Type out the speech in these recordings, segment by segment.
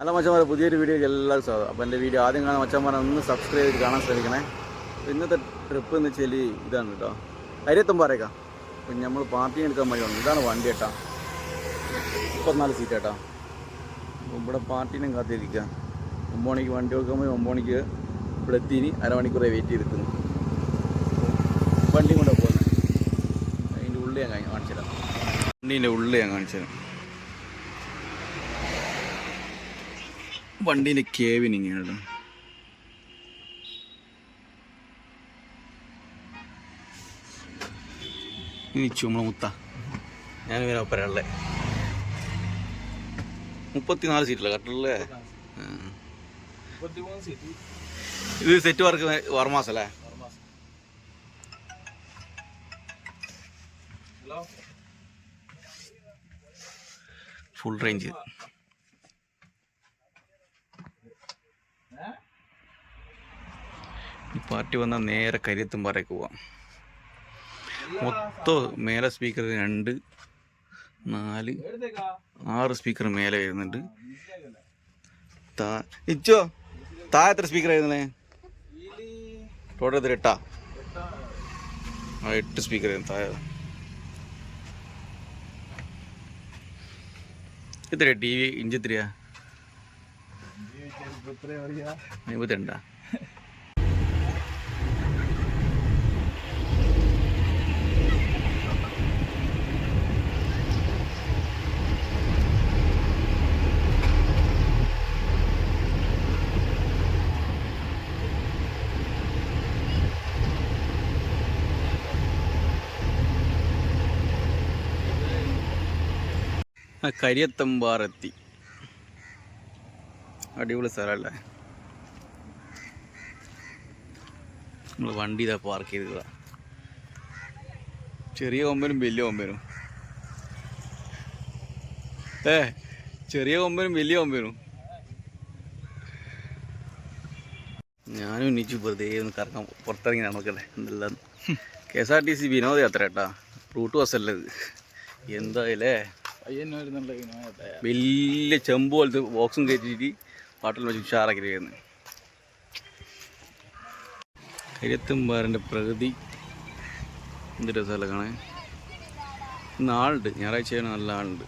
നല്ല മച്ചന്മാരെ പുതിയൊരു വീഡിയോയ്ക്ക് എല്ലാവർക്കും സ്വാഗതം. അപ്പോൾ എന്റെ വീഡിയോ ആദ്യം കാണാൻ മച്ചന്മാരെ ഒന്ന് സബ്സ്ക്രൈബ് ചെയ്ത് കാണാൻ ശ്രമിക്കണേ. ഇന്നത്തെ ട്രിപ്പ് എന്ന് വെച്ചാൽ ഇതാണ് കേട്ടോ അരിയത്തുമ്പാറേക്കാം അപ്പം നമ്മൾ പാർട്ടി എടുക്കാൻ വേണ്ടി ഇതാണ് വണ്ടി കേട്ടോ മുപ്പത്തിനാല് സീറ്റ് കേട്ടോ ഇവിടെ പാർട്ടീനും കാത്തിരിക്കുക ഒമ്പത് മണിക്ക് വണ്ടി വെക്കുമ്പോൾ ഒമ്പത് മണിക്ക് ഇവിടെ എത്തിന്. അരമണിക്കൂറെ വെയിറ്റ് ചെയ്തിരിക്കുന്നു. വണ്ടിയും കൊണ്ടാണ് പോകുന്നത് അതിന്റെ ഉള്ളിൽ ഞാൻ കാണിച്ചു തരാം വണ്ടീന്റെ ഉള്ളിൽ ഞാൻ കാണിച്ചു തരാം വണ്ടീന്റെ കേവിനിങ് ഇങ്ങനെയാണ് ഇനി ചുമള മുത്ത. ഞാൻ ഇവരെ ഒപ്പരല്ലേ മുപ്പത്തിനാല് സീറ്റില്ല കട്ടല്ലേ ഇത് സെറ്റ് വർക്ക് വർമാസ് അല്ലേ ഫുൾ റേഞ്ച് ഈ പാർട്ടി വന്നാൽ നേരെ കരിയത്തുംപാറയ്ക്ക് പോവാം. മൊത്തം മേലെ സ്പീക്കർ രണ്ട് നാല് ആറ് സ്പീക്കർ മേലെ വരുന്നുണ്ട്. താ ഇച്ചോ താ എത്ര സ്പീക്കർ ആയിരുന്നേ? ടോട്ടൽ എത്ര എട്ടാ? ആ എട്ട് സ്പീക്കർ ആയിരുന്നു താഴെ. എത്രയാ ടി വി ഇഞ്ച് എത്രയാ? അമ്പത്തിരണ്ടാ കരിയത്തമ്പാറെത്തി. അടിപൊളി സ്ഥലമല്ലേ? നമ്മൾ വണ്ടി ഇതാ പാർക്ക് ചെയ്തതാ ചെറിയ കൊമ്പനും വലിയ കൊമ്പനും. ഏ ചെറിയ കൊമ്പനും വലിയ കൊമ്പനും. ഞാനും ഇനിച്ചു വെറുതെ ഒന്ന് കറങ്ങാൻ പുറത്തിറങ്ങി നടക്കട്ടെ. എന്തെല്ലാം K S R T C വിനോദയാത്ര കേട്ടാ. റൂട്ട് ബസ്സല്ലേ എന്തായാലേ വലിയ ചെമ്പ് പോലത്തെ ബോക്സും കയറ്റിയിട്ട് പാട്ടിൽ വെച്ച് ഉഷാറാക്കി കഴിയുന്നത് കരിയത്തുംപാറിന്റെ പ്രകൃതി. എന്ത് രസമല്ല കാണാൻ? ഇന്ന് ആളുണ്ട്. ഞായറാഴ്ചയാണ് നല്ല ആളുണ്ട്.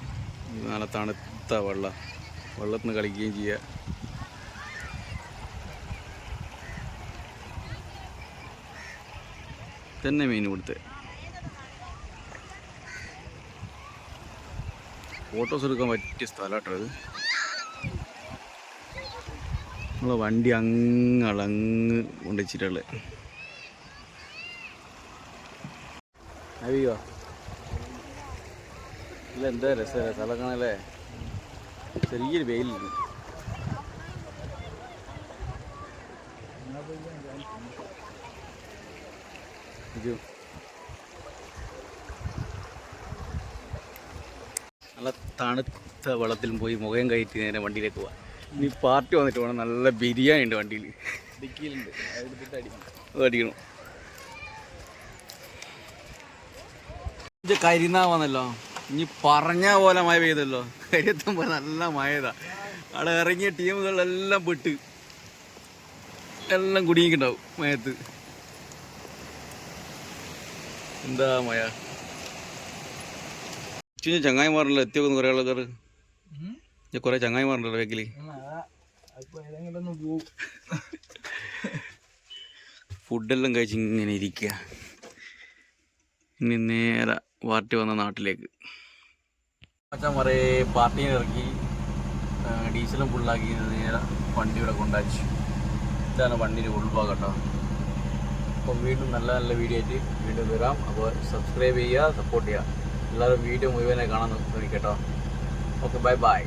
നല്ല തണുത്ത വെള്ളം. വെള്ളത്തിൽ നിന്ന് കളിക്കുകയും ചെയ്യുക തന്നെ മീൻ കൊടുത്തേ ഫോട്ടോസ് എടുക്കാൻ പറ്റിയ സ്ഥലമാട്ടോ ഇത് നമ്മളെ വണ്ടി അങ്ങ് അളങ്ങ് കൊണ്ടുവച്ചിട്ടുള്ളത്. അയ്യോ. ഇല്ല എന്താ രസമല്ലേ? സ്ഥലം കാണല്ലേ ചെറിയൊരു വെയിലുണ്ട് ഇത് നല്ല തണുത്ത വെള്ളത്തിൽ പോയി മുഖം കയറ്റി നേരെ വണ്ടിയിലേക്ക് പോവാം. ഇനി പാർട്ടി വന്നിട്ട് വേണം നല്ല ബിരിയാണി ഉണ്ട് വണ്ടിയിൽ. ഡിക്കിയിലുണ്ട്. അത് അടിക്കണം. ഇത് കരിനാ വന്നല്ലോ ഇനി പറഞ്ഞ പോലെ മഴ പെയ്തല്ലോ. കരിയെത്തുമ്പോൾ നല്ല മഴതാ അവിടെ ഇറങ്ങിയ ടീമുകളെല്ലാം പെട്ട്. എല്ലാം കുടുങ്ങിയിട്ടുണ്ടാവും മയത്ത് എന്താ മഴ? ചുഞ്ഞ ചങ്ങായിമാരല്ലോ എത്തി കുറെ കുറേ ആൾക്കാർ കുറേ ചങ്ങായിമാരുണ്ടല്ലോ ബാക്കിൽ ഫുഡെല്ലാം കഴിച്ച് ഇങ്ങനെ ഇരിക്കുക ഇനി നേരെ പാർട്ടി വന്ന നാട്ടിലേക്ക്. അച്ഛൻ പറയേ പാർട്ടിയിൽ ഇറക്കി ഡീസലും ഫുള്ളാക്കി നേരെ വണ്ടി ഇവിടെ കൊണ്ടാച്ചു ഇതാണ് വണ്ടിയുടെ ഉൾഭാഗട്ടോ അപ്പോൾ വീണ്ടും നല്ല നല്ല വീഡിയോ ആയിട്ട് വീണ്ടും വരാം. അപ്പോൾ സബ്സ്ക്രൈബ് ചെയ്യുക സപ്പോർട്ട് ചെയ്യുക. എല്ലാവരും വീഡിയോ മുഴുവനായി കാണാൻ ശ്രമിക്കട്ടോ ഓക്കെ ബൈ ബൈ